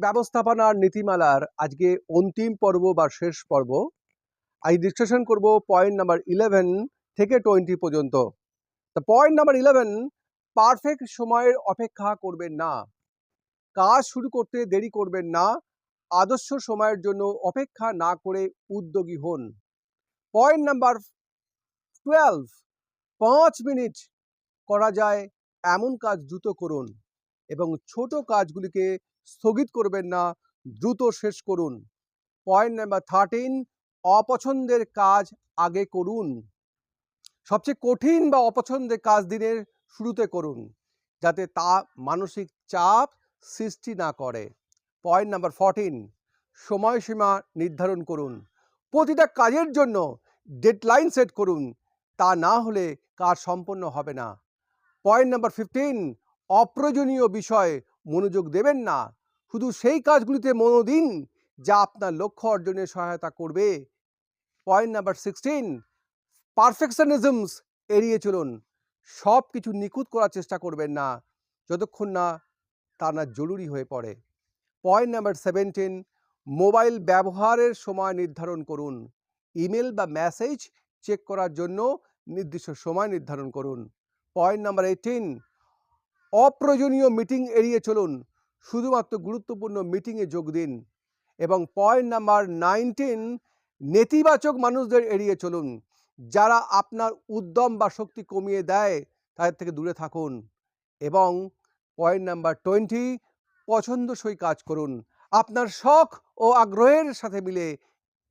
ব্যবস্থাপনার নীতিমালার আজকে অন্তিম পর্ব বা শেষ পর্ব। আজ ডিসকাশন করব পয়েন্ট নাম্বার ইলেভেন থেকে টোয়েন্টি পর্যন্ত। তা পয়েন্ট নাম্বার ইলেভেন পারফেক্ট সময়ের অপেক্ষা করবেন না। কাজ শুরু করতে দেরি করবেন না। আদর্শ সময়ের জন্য অপেক্ষা না করে উদ্যোগী হন। পয়েন্ট নাম্বার টুয়েলভ পাঁচ মিনিট করা যায় এমন কাজ দ্রুত করুন এবং ছোট কাজগুলিকে স্থগিত করবেন না, দ্রুত শেষ করুন। পয়েন্ট নাম্বার থার্টিন অপছন্দের কাজ আগে করুন। সবচেয়ে কঠিন বা অপছন্দের কাজ দিনের শুরুতে করুন, যাতে তা মানসিক চাপ সৃষ্টি না করে। পয়েন্ট নাম্বার ফরটিন সময়সীমা নির্ধারণ করুন। প্রতিটা কাজের জন্য ডেডলাইন সেট করুন, তা না হলে কাজ সম্পন্ন হবে না। পয়েন্ট নাম্বার ফিফটিন অপ্রয়োজনীয় বিষয়ে মনোযোগ দেবেন না। শুধু সেই কাজগুলিতে মনো দিন যা আপনার লক্ষ্য অর্জনে সহায়তা করবে। পয়েন্ট নাম্বার সিক্সটিন পারফেকশনিজমস এড়িয়ে চলুন। সব কিছু নিখুঁত করার চেষ্টা করবেন না, যতক্ষণ না তা না জরুরি হয়ে পড়ে। পয়েন্ট নাম্বার সেভেন্টিন মোবাইল ব্যবহারের সময় নির্ধারণ করুন। ইমেল বা মেসেজ চেক করার জন্য নির্দিষ্ট সময় নির্ধারণ করুন। পয়েন্ট নাম্বার এইটিন অপ্রয়োজনীয় মিটিং এড়িয়ে চলুন। শুধুমাত্র গুরুত্বপূর্ণ মিটিংয়ে যোগ দিন এবং পয়েন্ট নাম্বার নাইনটিন নেতিবাচক মানুষদের এড়িয়ে চলুন। যারা আপনার উদ্যম বা শক্তি কমিয়ে দেয়, তাদের থেকে দূরে থাকুন এবং পয়েন্ট নাম্বার টোয়েন্টি পছন্দসই কাজ করুন। আপনার শখ ও আগ্রহের সাথে মিলে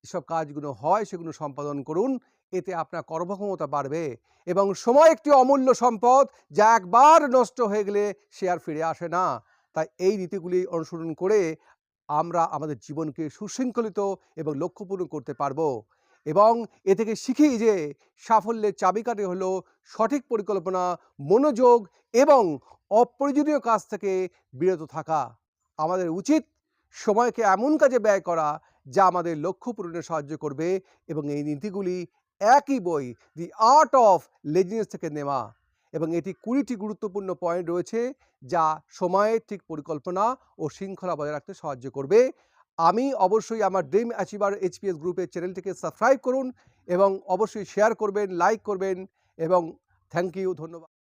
যেসব কাজগুলো হয়, সেগুলো সম্পাদন করুন। এতে আপনার কর্মক্ষমতা বাড়বে এবং সময় একটি অমূল্য সম্পদ যা একবার নষ্ট হয়ে গেলে সে আর ফিরে আসে না। তাই এই নীতিগুলি অনুসরণ করে আমরা আমাদের জীবনকে সুশৃঙ্খলিত এবং লক্ষ্যপূর্ণ করতে পারব। এবং এ থেকে শিখি যে সাফল্যের চাবিকাঠি হলো সঠিক পরিকল্পনা, মনোযোগ এবং অপ্রয়োজনীয় কাজ থেকে বিরত থাকা। আমাদের উচিত সময়কে এমন কাজে ব্যয় করা যা আমাদের লক্ষ্য পূরণে সাহায্য করবে এবং এই নীতিগুলি একই বই দি আর্ট অফ লেজিনেস থেকে নেওয়া। এবং এটি কুড়িটি গুরুত্বপূর্ণ পয়েন্ট রয়েছে যা সময়ের ঠিক পরিকল্পনা ও শৃঙ্খলা বজায় রাখতে সাহায্য করবে। আমি অবশ্যই আমার ড্রিম অ্যাচিভার এইচপিএস গ্রুপের চ্যানেলটিকে সাবস্ক্রাইব করুন এবং অবশ্যই শেয়ার করবেন লাইক করবেন এবং থ্যাংক ইউ ধন্যবাদ।